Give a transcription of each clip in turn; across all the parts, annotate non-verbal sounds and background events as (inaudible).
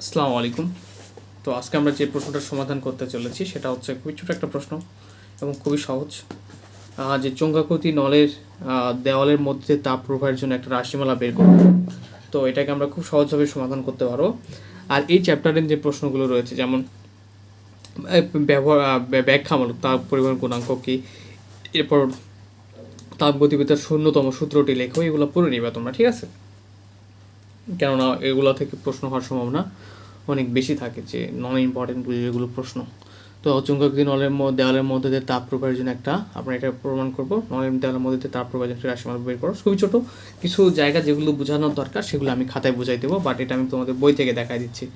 আসসালামু আলাইকুম। তো আজকে আমরা যে প্রশ্নটার সমাধান করতে চলেছি, সেটা হচ্ছে খুবই ছোট একটা প্রশ্ন এবং খুবই সহজ। যে চঙ্গাকৃতি নলের দেওয়ালের মধ্যে তাপ প্রবাহের জন্য একটা রাশিমালা বের করব। তো এটাকে আমরা খুব সহজভাবে সমাধান করতে পারব। আর এই চ্যাপ্টারের যে প্রশ্নগুলো রয়েছে, যেমন ব্যবহার ব্যাখ্যামূলক তাপ পরিমাণ গুণাঙ্ক কী, এরপর তাপ গতিবিদ্যার শূন্যতম সূত্রটি লেখো, এগুলো পড়ে নিবে তোমরা, ঠিক আছে? কেননা এগুলো থেকে প্রশ্ন হওয়ার সম্ভাবনা অনেক বেশি থাকে যে নন ইম্পর্টেন্ট বুঝে যেগুলো প্রশ্ন। তো চুম্বকীয় নলের মধ্যে দেওয়ালের মধ্যে দিয়ে তাপ প্রবাহের জন্য একটা আমরা এটা প্রমাণ করব। নলের দেওয়ালের মধ্যে তাপ প্রবাহের একটা রাশিমালা বের করো। খুবই ছোটো। কিছু জায়গা যেগুলো বোঝানোর দরকার সেগুলো আমি খাতায় বুঝাই দেবো বাট এটা আমি তোমাদের বই থেকে দেখাই দিচ্ছি।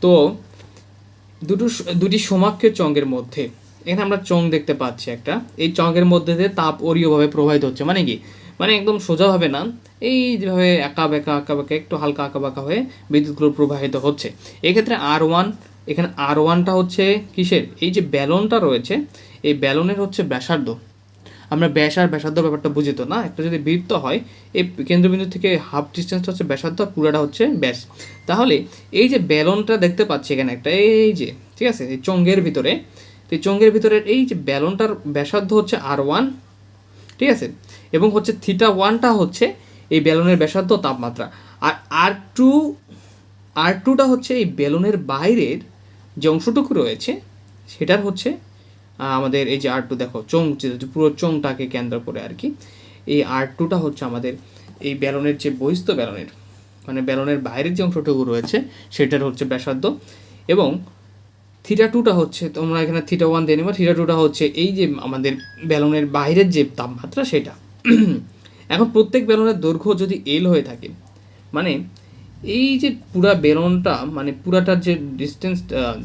তো দুটো দুটি সমাক্ষীয় চঙ্গের মধ্যে। এখানে আমরা চং দেখতে পাচ্ছি একটা। এই চঙ্গের মধ্যে দিয়ে তাপ অরীয়ভাবে প্রবাহিত হচ্ছে। মানে কি? মানে একদম সোজা হবে না। এই যেভাবে একা বেঁকা আঁকা বেঁকা, একটু হালকা আঁকা বাঁকা হয়ে বিদ্যুৎগুলো প্রবাহিত হচ্ছে। এক্ষেত্রে আর ওয়ান এখানে আর ওয়ানটা হচ্ছে কিসের? এই যে ব্যালনটা রয়েছে, এই ব্যালনের হচ্ছে ব্যাসার্ধ। আমরা ব্যাস আর ব্যাসার্ধ ব্যাপারটা বুঝি তো না? একটা যদি বৃত্ত হয়, এই কেন্দ্রবিন্দু থেকে হাফ ডিস্টেন্সটা হচ্ছে ব্যাসার্ধ আর পুরাটা হচ্ছে ব্যাস। তাহলে এই যে ব্যালনটা দেখতে পাচ্ছি এখানে একটা, এই যে, ঠিক আছে? এই চঙ্গের ভিতরে, তো এই চঙ্গের ভিতরের এই যে ব্যালনটার ব্যাসার্ধ হচ্ছে আর ওয়ান ঠিক আছে? এবং হচ্ছে থিটা ওয়ানটা হচ্ছে এই ব্যালনের ব্যাসার্ধ তাপমাত্রা। আর আর টু আর টুটা হচ্ছে এই বেলুনের বাইরের যে অংশটুকু রয়েছে, সেটার হচ্ছে আমাদের এই যে আর টু দেখো চোং পুরো চোংটাকে কেন্দ্র করে আর কি। এই আর টুটা হচ্ছে আমাদের এই ব্যালনের যে বহিস্থ ব্যালনের মানে ব্যালনের বাইরের যে অংশটুকু রয়েছে, সেটার হচ্ছে ব্যাসার্ধ। এবং থিটা টুটা হচ্ছে, তোমরা এখানে থিটা ওয়ান দিয়ে নেবা থিটা টুটা হচ্ছে এই যে আমাদের ব্যালনের বাইরের যে তাপমাত্রা সেটা। এখন প্রত্যেক ব্যালনের দৈর্ঘ্য যদি এল হয়ে থাকে মানে এই যে পুরা বেলনটা মানে পুরাটার যে ডিস্টেন্স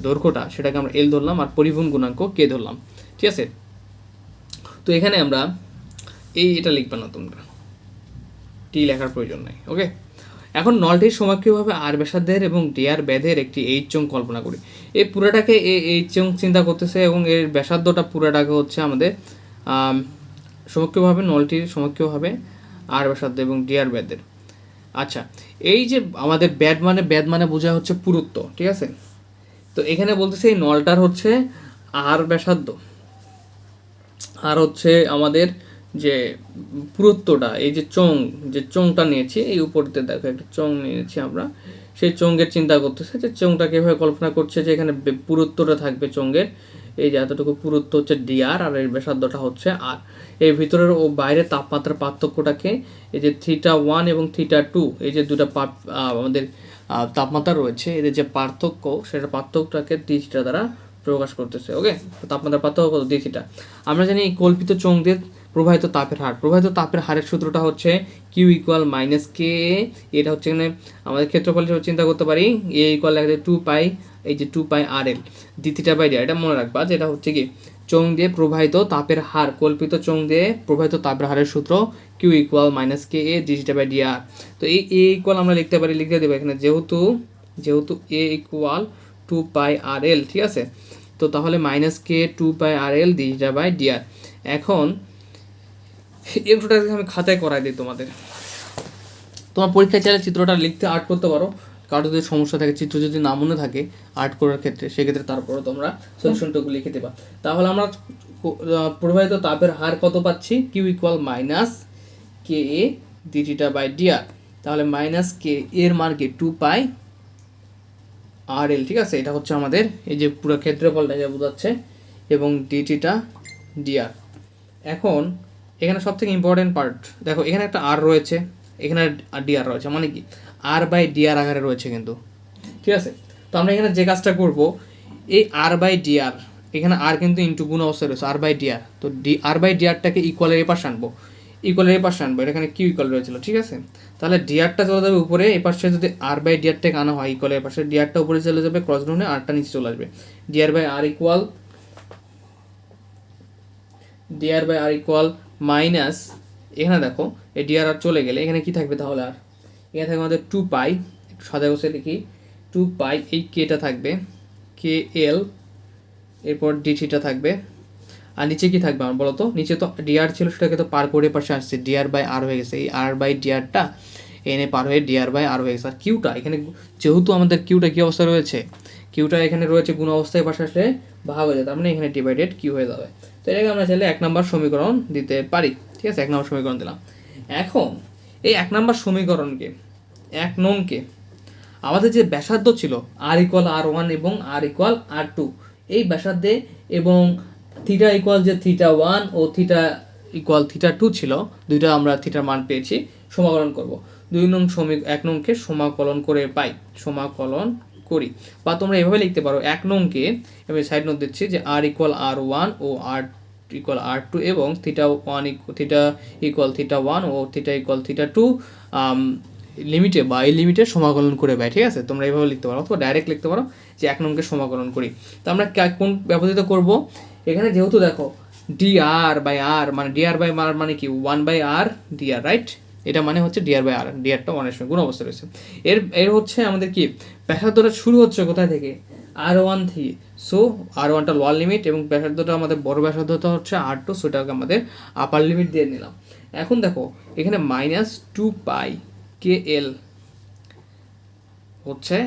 দৈর্ঘ্যটা, সেটাকে আমরা এল ধরলাম আর পরিবহন গুণাঙ্ক কে ধরলাম, ঠিক আছে? তো এখানে আমরা এই এটা লিখবে না তোমরা টি লেখার প্রয়োজন নাই ওকে এখন নলটির সমাক্ষীয়ভাবে আর ব্যাসার্ধের এবং ডিয়ার ব্যাধের একটি এইচ চং কল্পনা করি। এই পুরাটাকে এই এইচ চং চিন্তা করতেছে এবং এর ব্যাসার্ধটা পুরাটাকে হচ্ছে আমাদের আম, সমক্ষীয়ভাবে নলটির সমক্ষীয়ভাবে আর ব্যাসার্ধ এবং ডিয়ার ব্যাধের। আচ্ছা এই যে আমাদের ব্যাদ মানে ব্যাদ মানে বোঝা হচ্ছে পুরুত্ব ঠিক আছে? তো এখানে বলতেছে এই নলটার হচ্ছে আর ব্যাসার্ধ। আর হচ্ছে আমাদের যে পুরুত্বটা, এই যে চোং, যে চোংটা নিয়েছি, এই উপরতে দেখো একটা চোং নিয়েছি আমরা। সেই চোঙের চিন্তা করতেছে যে চোংটাকে এভাবে কল্পনা করছে যে এখানে পুরুত্বটা থাকবে চোঙের এই যে এতটুকু পুরুত্ব হচ্ছে ডিআর আর এর ব্যাসার্ধটা হচ্ছে আর এই ভিতরের ও বাইরের তাপমাত্রার পার্থক্যটাকে এই যে থিটা ওয়ান এবং থিটা টু এই যে দুটা আমাদের তাপমাত্রা রয়েছে, এদের যে পার্থক্য, সেটা পার্থক্যটাকে থিটা দ্বারা প্রকাশ করতেছে ওকে তাপমাত্রার পার্থক্য কত থিটা আমরা জানি এই কল্পিত চোঙ দিয়ে প্রবাহিত তাপের হার। প্রবাহিত তাপের হারের সূত্রটা হচ্ছে কিউ ইকুয়াল মাইনাস কে এটা হচ্ছে এখানে আমাদের ক্ষেত্রফল হিসেবে চিন্তা করতে পারি। এ ইকুয়াল দেখা যায় টু পাই এই যে টু পাই আর এল দ্বিতীয়টা বাই এটা মনে রাখবা যেটা হচ্ছে কি? চোং দিয়ে প্রবাহিত তাপের হার, কল্পিত চোং দিয়ে প্রবাহিত তাপের হারের সূত্র Q equal minus K A ডিজিটা by d r তো এই এ ইকুয়াল আমরা লিখতে পারি লিখতে দেবো এখানে যেহেতু যেহেতু এ ইকুয়াল টু পাই আর এল ঠিক আছে? তো তাহলে minus K two pi R L ডিজিটা by d r এখন এই আমি খাতায় করাই দিই তোমাদের। তোমার পরীক্ষায় চাইলে চিত্রটা লিখতে আর্ট করতে পারো। কারও যদি সমস্যা থাকে, চিত্র যদি না মনে থাকে আর্ট করার ক্ষেত্রে, সেক্ষেত্রে তারপরে তোমরা সলিউশনটুকু লিখে দেবা। তাহলে আমরা প্রবাহিত তাপের হার কত পাচ্ছি? Q equal minus K A d theta by d r তাহলে মাইনাস কে এর মান কি? টু পাই আর এল ঠিক আছে? এটা হচ্ছে আমাদের এই যে পুরো ক্ষেত্রফলটা যা বোঝাচ্ছে এবং ডিটিটা ডিআর এখন এখানে সব থেকে ইম্পর্টেন্ট পার্ট দেখো এখানে একটা আর রয়েছে, এখানে ডিআর রয়েছে মানে কি? আর বাই ডিআর আকারে রয়েছে কিন্তু, ঠিক আছে? তো আমরা এখানে যে কাজটা করব, এই আর বাই ডিআর এখানে আর কিন্তু ইন্টু গুণ অবস্থায় রয়েছে আর বাই ডিআর তো ডি আর বাই ডিআরটাকে ইকুয়ালের এ পাশে আনব ইকুয়ালের এ পাশে আনব এটা এখানে কিউ ইকুয়াল রয়েছিল, ঠিক আছে? তাহলে ডিআরটা চলে যাবে উপরে এ পাশে যদি আর বাই ডিআরটাকে আনা হয় ইকুয়ালের পাশে ডিআরটা উপরে চলে যাবে ক্রস গুণে আরটা নিচে চলে আসবে। D r by R equal d r by R equal minus, এখানে দেখো, এই ডিআর আর চলে গেলে, এখানে কি থাকবে তাহলে আর? এখানে থাকবে আমাদের টু পাই সাদা বসে লিখি টু পাই এই কেটা থাকবে কে এল এরপর ডিটিটা থাকবে। আর নিচে কি থাকবে আমার বলো তো নিচে তো ডিআর ছিল, সেটাকে তো পার করে পাশে আসছে ডিআর বাই আর হয়ে গেছে। এই আর বাই ডিআরটা এনে পার হয়ে d r by R X R কিউটা এখানে যেহেতু আমাদের কিউটা কী অবস্থায় রয়েছে? কিউটা এখানে রয়েছে গুণ অবস্থায় পাশে আসলে ভাগ হয়ে যায় তার মানে এখানে ডিভাইডেড কিউ হয়ে যাবে। তো এটাকে আমরা চাইলে এক নম্বর সমীকরণ দিতে পারি, ঠিক আছে? এক নম্বর সমীকরণ দিলাম। এখন, এই এক নম্বর সমীকরণকে, এক নংকে আমাদের যে ব্যাসার্ধ ছিল আর ইকুয়াল আর ওয়ান এবং আর ইকুয়াল আর টু এই ব্যাসার্ধে এবং থিটা ইকুয়াল যে থিটা ওয়ান ও থিটা ইকুয়াল থিটা টু ছিল, দুইটা আমরা থিটার মান পেয়েছি, সমাকলন করব। দুই নং সমী, এক নংকে সমাকলন করে পাই, সমাকলন করি। বা তোমরা এভাবে লিখতে পারো, এক নংকে আমি সাইড নোট দিচ্ছি যে আর ইকুয়াল আর ওয়ান ও আর ইকুয়াল আর টু এবং theta one theta equal theta one ও থিটা ইকুয়াল থিটা টু লিমিটে বা এই লিমিটে সমাকলন করে পাই ঠিক আছে? তোমরা এইভাবে লিখতে পারো অথবা ডাইরেক্ট লিখতে পারো যে এক নংকে সমাকলন করি। তো আমরা কোন ব্যবহৃত করব? এখানে যেহেতু দেখো ডি আর বাই আর মানে ডি আর বাই আর মানে কি? One by R d r right এটা মানে হচ্ছে ডিআর বাই আর ডিআরটা ওয়ানের সঙ্গে গুণ অবস্থা রয়েছে। এর এর হচ্ছে আমাদের কি? ব্যাসার্ধটা শুরু হচ্ছে কোথায় থেকে? R one three so R ওয়ানটা লোয়ার লিমিট এবং ব্যাসার্ধটা আমাদের বড় ব্যাসার্ধটা হচ্ছে আর টু সেটাকে আমাদের আপার লিমিট দিয়ে নিলাম। এখন দেখো, এখানে মাইনাস টু পাই কে এল হচ্ছে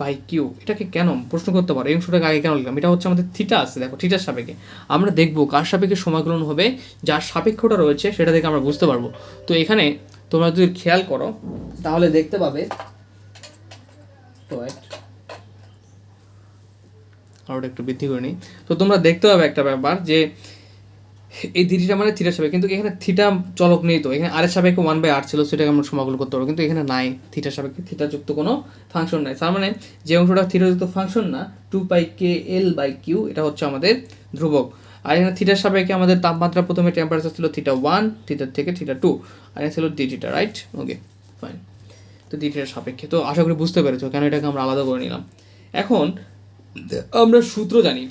বাই কিউ? এটাকে কেন? প্রশ্ন করতে পারো। এই অংশটাকে আগে কেন লিখলাম? এটা হচ্ছে আমাদের থিটা আছে, দেখো, থিটার সাপেক্ষে। আমরা দেখব কার সাপেক্ষে সমাকলন হবে, যার সাপেক্ষটা রয়েছে, সেটা দেখে আমরা বুঝতে পারব। তো এখানে তোমরা যদি খেয়াল করো, তাহলে দেখতে পাবে. আরোটা একটু বৃদ্ধি করে নিই। তো তোমরা দেখতে পাবে একটা ব্যাপার যে এই থিটা মানে থিটার সাপেক্ষে। কিন্তু এখানে থিটা চলক নেই তো। এখানে আরের সাপেক্ষে ওয়ান বাই আর ছিল, সেটাকে আমরা সমাকলন করতে পারব। কিন্তু এখানে নাই থিটার সাপেক্ষে। থিটা যুক্ত কোনো ফাংশন নাই। তার মানে যে অংশটা থিটা যুক্ত ফাংশন না two pi K L by Q এটা হচ্ছে আমাদের ধ্রুবক। আর এখানে থিটার সাপেক্ষে আমাদের তাপমাত্রা প্রথমে টেম্পারেচার ছিল থিটা ওয়ান থিটার থেকে থিটা টু আর এখানে ছিল d theta right okay fine তো ডি থিটার সাপেক্ষে। তো আশা করি বুঝতে পেরেছ, কেন এটাকে আমরা আলাদা করে নিলাম। এখন আমরা সূত্র জানি।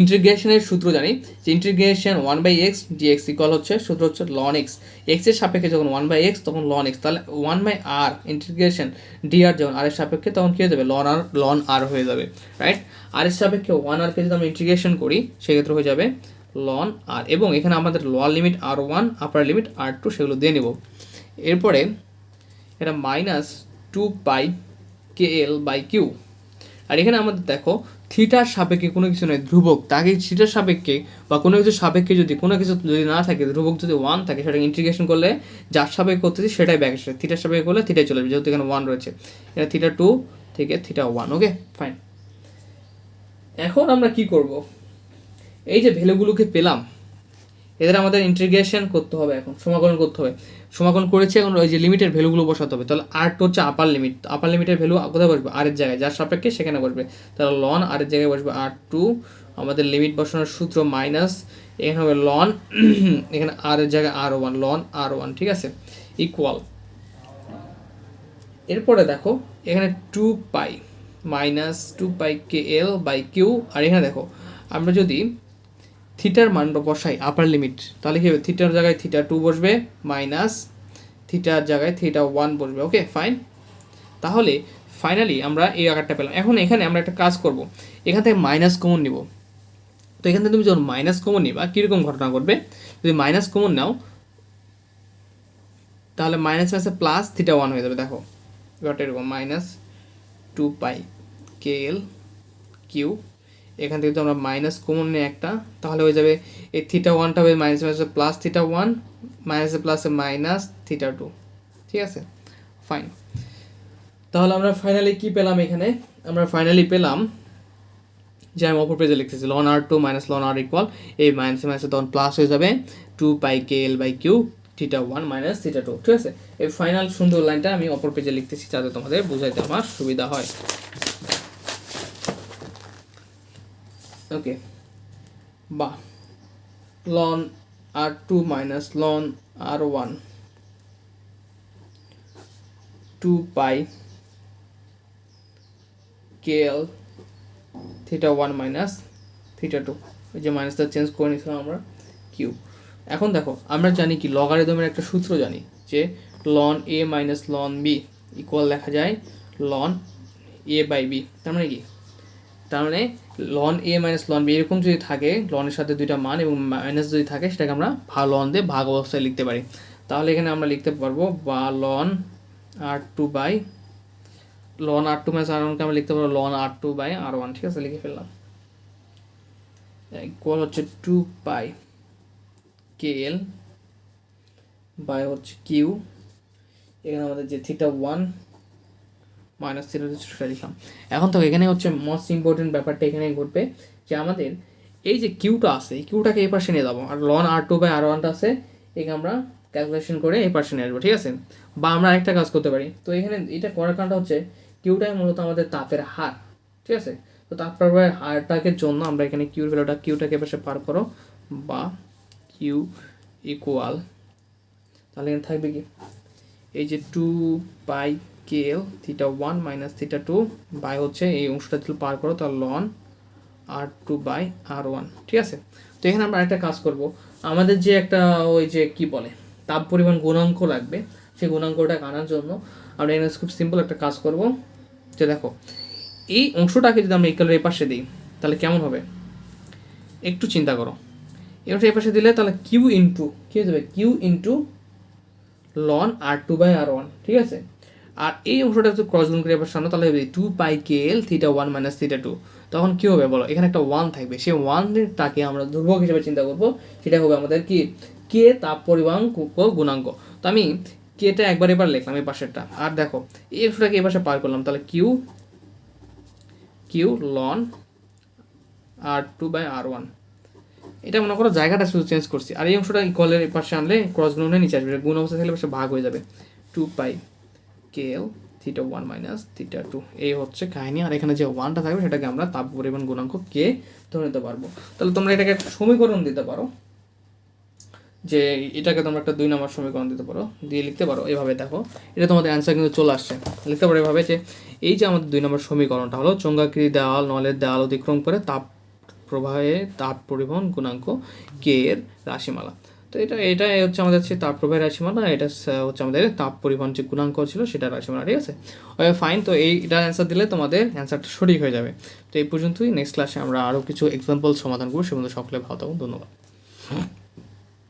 ইন্টিগ্রেশনের সূত্র জানি, যে integration one by x dx equal হচ্ছে, সূত্র হচ্ছে লন এক্স এক্সের সাপেক্ষে যখন ওয়ান বাই এক্স তখন লন এক্স তাহলে one by R integration d r যখন আর এর সাপেক্ষে, তখন কী হয়ে যাবে? লন আর লন আর হয়ে যাবে রাইট আর এর সাপেক্ষে ওয়ান আরকে যদি আমরা ইন্টিগ্রেশন করি, সেক্ষেত্রে হয়ে যাবে লন আর এবং এখানে আমাদের lower limit R one upper limit R two সেগুলো দিয়ে নেব। এরপরে এটা minus two pi K L by Q আর এখানে আমাদের দেখো থিটার সাপেক্ষে কোনো কিছু নয়, ধ্রুবক। তাকে থিটার সাপেক্ষে বা কোনো কিছু সাপেক্ষে যদি কোনো কিছু যদি না থাকে, ধ্রুবক যদি ওয়ান থাকে, সেটাকে ইন্টিগ্রেশন করলে যার সাপেক্ষে করতেছি সেটাই ব্যাক আসে। থিটার সাপেক্ষে করলে থিটাই চলে যাবে, যেহেতু এখানে ওয়ান রয়েছে। এটা থিটা টু থেকে থিটা ওয়ান ওকে ফাইন এখন আমরা কি করব? এই যে ভ্যালুগুলোকে পেলাম এদের আমাদের ইন্টিগ্রেশন করতে হবে এখন, সমাকলন করতে হবে। সমাকলন করেছি এখন ওই যে লিমিটের ভ্যালুগুলো বসাতে হবে। তাহলে আর হচ্ছে আপার লিমিট আপার লিমিটের ভ্যালু কোথায় বসবে? আর এর জায়গায়। যার সাপেক্ষে সেখানে বসবে। তাহলে লন আর এর জায়গায় বসবে আর টু আমাদের লিমিট বসানোর সূত্র মাইনাস (clears throat) এখানে হবে লন এখানে আর এর জায়গায় r one ln r one ঠিক আছে? ইকুয়াল এরপরে দেখো, এখানে two pi minus two pi K L by Q আর এখানে দেখো, আমরা যদি থিটার মান বসাই আপার লিমিট তাহলে কি হবে? থিটার জায়গায় থিটা টু বসবে মাইনাস থিটার জায়গায় থিটা ওয়ান বসবে। ওকে ফাইন তাহলে ফাইনালি আমরা এই আকারটা পেলাম। এখন এখানে আমরা একটা কাজ করব। এখান থেকে মাইনাস কমন নিব। তো এখান থেকে তুমি যখন মাইনাস কমন নিবা, কীরকম ঘটনা ঘটবে? যদি মাইনাস কমন নাও, তাহলে মাইনাস মাইনাসে প্লাস থিটা ওয়ান হয়ে যাবে। দেখো ব্যাপারটা এরকম minus two pi K L Q এখান থেকে তো আমরা মাইনাস কমন নিই একটা, তাহলে হয়ে যাবে এই থিটা ওয়ানটা হবে minus minus plus theta one মাইনাসে প্লাসে মাইনাস থিটা টু ঠিক আছে? ফাইন তাহলে আমরা ফাইনালি কি পেলাম এখানে? আমরা ফাইনালি পেলাম যে আমি অপর পেজে লিখতেছি ln R two minus ln R equal এই মাইনাসে মাইনাসে তখন প্লাস হয়ে যাবে two pi K L by Q theta one minus theta two ঠিক আছে? এই ফাইনাল সুন্দর লাইনটা আমি অপর পেজে লিখতেছি, যাতে তোমাদের বুঝাইতে আমার সুবিধা হয়। ওকে বা ln R two minus ln R one two pi K L theta one minus theta two ওই যে মাইনাসটা চেঞ্জ করে নিয়েছিলাম আমরা কিউ এখন দেখো, আমরা জানি কি, লগারিদমের একটা সূত্র জানি যে ln A minus ln B equal লেখা যায় লন এ বাই বি তার মানে কি? তার মানে ln a minus ln b এরকম যদি থাকে লনের সাথে দুইটা মান এবং মাইনাস যদি থাকে, সেটাকে আমরা ভাগ লন দিয়ে ভাগ অবস্থায় লিখতে পারি। তাহলে এখানে আমরা লিখতে পারব বা ln R two by ln R two minus R ওয়ানকে আমরা লিখতে পারব ln R two by R one ঠিক আছে? লিখে ফেললাম। ইকুয়াল হচ্ছে two pi K L by হচ্ছে কিউ এখানে আমাদের যে থিটা ওয়ান মাইনাস থিটা সেটা লিখলাম। এখন তো এখানে হচ্ছে মোস্ট ইম্পর্টেন্ট ব্যাপারটা এখানে ঘটবে যে আমাদের এই যে কিউটা আছে, এই কিউটাকে এই পাশে নিয়ে যাব। আর ln r two by r ওয়ানটা আছে এখানে আমরা ক্যালকুলেশন করে এই পাশে নিয়ে আসব, ঠিক আছে? বা আমরা আরেকটা কাজ করতে পারি। তো এখানে এটা করার কারণটা হচ্ছে কিউটাই মূলত আমাদের তাপের হার, ঠিক আছে? তো তাপ প্রবাহের হারটাকে জন্য আমরা এখানে কিউর ভ্যালুটা কিউটাকে পাশে পার করো, বা কিউ ইকুয়াল তাহলে এখানে থাকবে কি? এই যে two pi K theta one minus theta two by হচ্ছে এই অংশটা যদি পার করো তাহলে ln R two by R one ঠিক আছে? তো এখানে আমরা একটা কাজ করব। আমাদের যে একটা ওই যে কি বলে, তাপ পরিমাণ গুণাঙ্ক লাগবে, সেই গুণাঙ্কটা আনার জন্য আমরা এখানে খুব সিম্পল একটা কাজ করব। যে দেখো, এই অংশটাকে যদি আমরা ইকালের এই পাশে দিই, তাহলে কেমন হবে? একটু চিন্তা করো। এটা এই পাশে দিলে তাহলে কিউ ইন্টু কী হয়ে যাবে? Q into ln R two by R one ঠিক আছে? আর এই অংশটা যদি ক্রস গুণ করে এবার সামনে, তাহলে two pi K L theta one minus theta two তখন কী হবে বলো? এখানে একটা ওয়ান থাকবে। সেই ওয়ানটাকে আমরা ধ্রুবক হিসেবে চিন্তা করব। সেটা হবে আমাদের কি? কে তাপ পরিমাণ কু- গুণাঙ্ক। তো আমি কেটা একবার এবার লিখলাম এই পাশেরটা। আর দেখো, এই অংশটাকে এই পাশে পার করলাম। তাহলে Q Q ln R two by R one এটা মনে করো জায়গাটা শুধু চেঞ্জ করছি। আর এই অংশটা ইকুয়ালের পাশে আনলে ক্রস গুণ হয়ে নিচে আসবে। গুণ অবস্থা থাকলে পাশে ভাগ হয়ে যাবে। Two pi K L theta one minus theta two এই হচ্ছে কাহিনী, আর এখানে যে ওয়ানটা থাকবে সেটাকে আমরা তাপ পরিমাণ গুণাঙ্ক কে ধরে নিতে পারব। তাহলে তোমরা এটাকে একটা সমীকরণ দিতে পারো, যে এটাকে তোমরা একটা দুই নম্বর সমীকরণ দিতে পারো, দিয়ে লিখতে পারো, এভাবে দেখো। এটা তোমাদের অ্যান্সার কিন্তু চলে আসছে। লিখতে পারো এভাবে যে এই যে আমাদের দুই নম্বর সমীকরণটা হলো, চঙ্গাকৃতি দেওয়াল, নলের দেওয়াল অতিক্রম করে তাপ প্রবাহে তাপ পরিবহন গুণাঙ্ক কে এর রাশিমালা। তো এটা এটা হচ্ছে আমাদের হচ্ছে তাপ প্রবাহের রাশিমালা, এটা হচ্ছে আমাদের তাপ পরিবহন যে গুণাঙ্ক ছিল সেটা রাশিমালা, ঠিক আছে? ফাইন তো এইটা অ্যান্সার দিলে তোমাদের অ্যান্সারটা সঠিক হয়ে যাবে। তো এই পর্যন্তই নেক্সট ক্লাসে আমরা আরও কিছু এক্সাম্পল সমাধান করব সেগুলো সকলে ভালো থাকুন ধন্যবাদ।